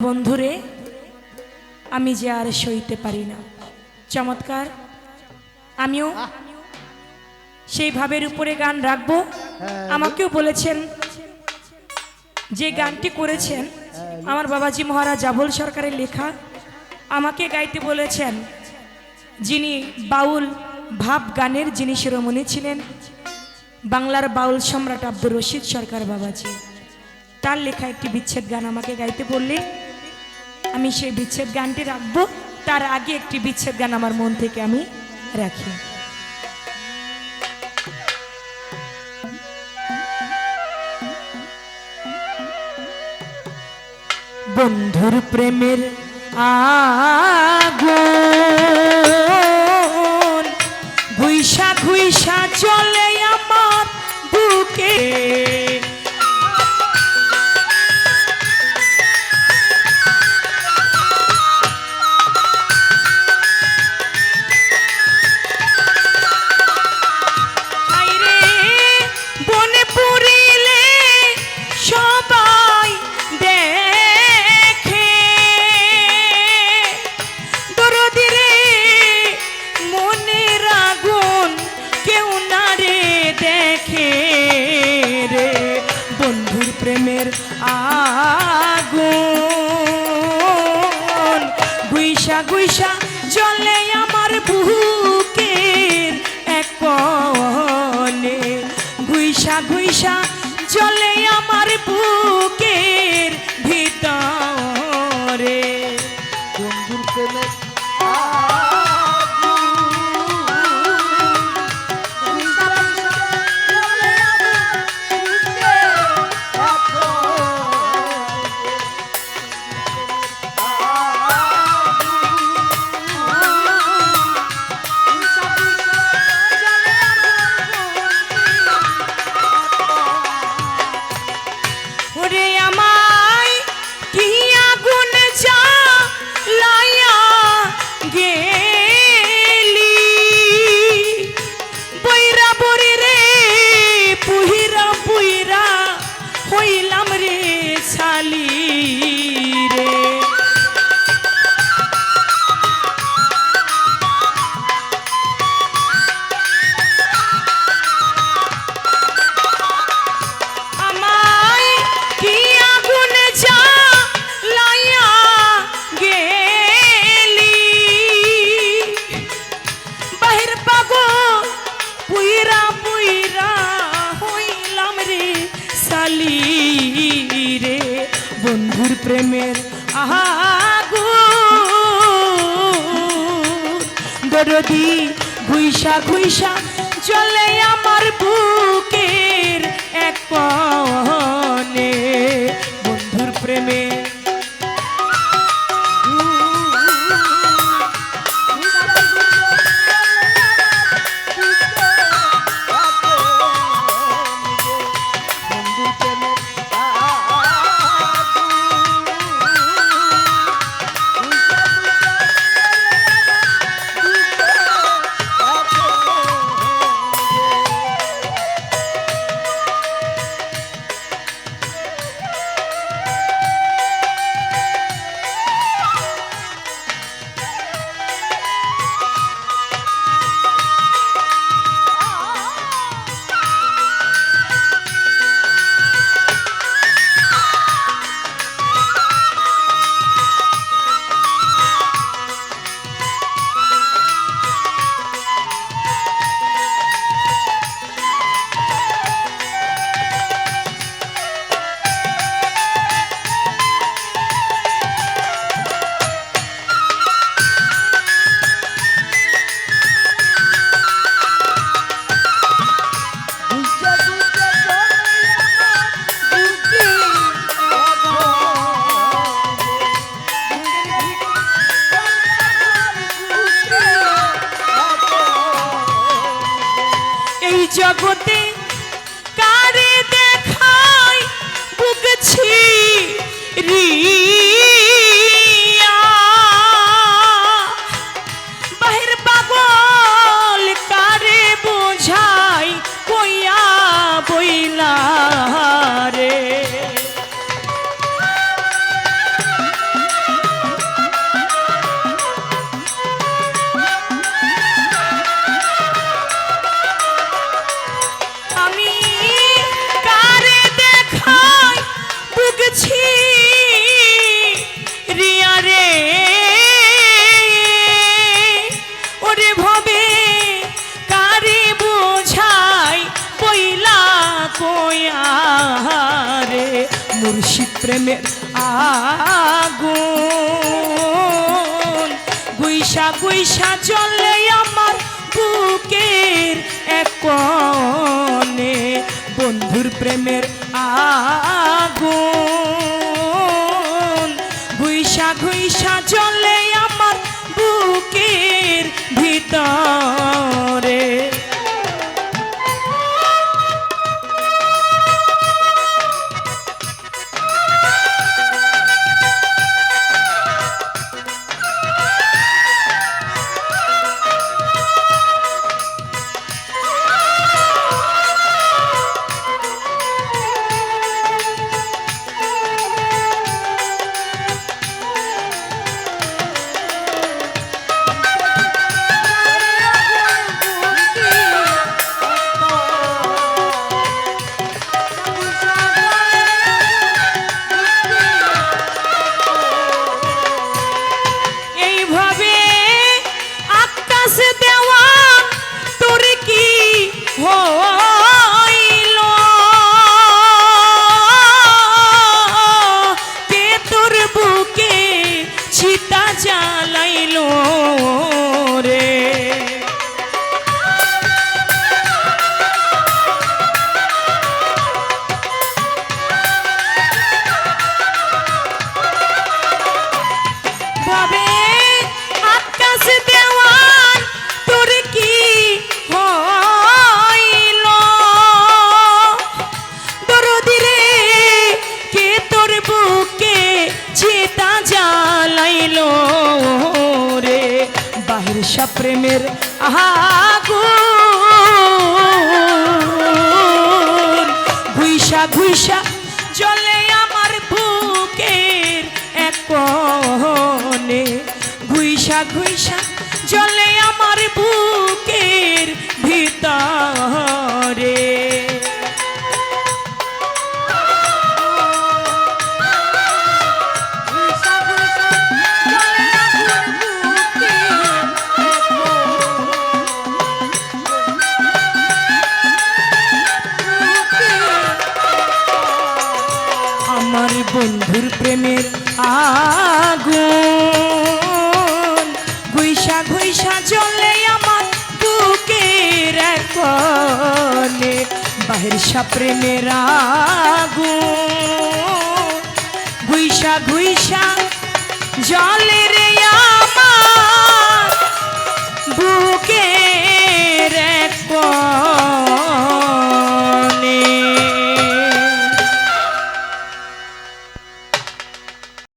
বন্ধুরে আমি যে আর সইতে পারি না। চমৎকার। আমিও সেই ভাবের উপরে গান রাখব। আমাকেও বলেছেন যে গানটি করেছেন আমার বাবাজি মহারাজ জাবল সরকারের লেখা। আমাকে গাইতে বলেছেন যিনি বাউল ভাব গানের যিনি শিরোমণি ছিলেন বাংলার বাউল সম্রাট আব্দুর রশিদ সরকার বাবাজি। তার লেখা একটি বিচ্ছেদ গান আমাকে গাইতে বললে আমি সেই বিচ্ছেদ গানটি রাখব। তার আগে একটি বিচ্ছেদ গান আমার মন থেকে আমি রাখি। বন্ধুর প্রেমের আগুন সালি রে। বন্ধুর প্রেমের আহাগু দরদি ঘুইসা ঘুইসা চলে আমার বুকের এক কনে জগতে প্রেমের আগুন গুইসা গুইসা চলে বাহির প্রেমের আহা চলে আমার বুকের এক কোণে। ঘুইসা ঘুইসা চলে আমার বুকের ভিতরে। বন্ধুর প্রেমের আগুন। ঘুইসা ঘুইসা চলে আমার বুকের কলে বাহির প্রেমের আগুন। ঘুইসা ঘুইসা জলের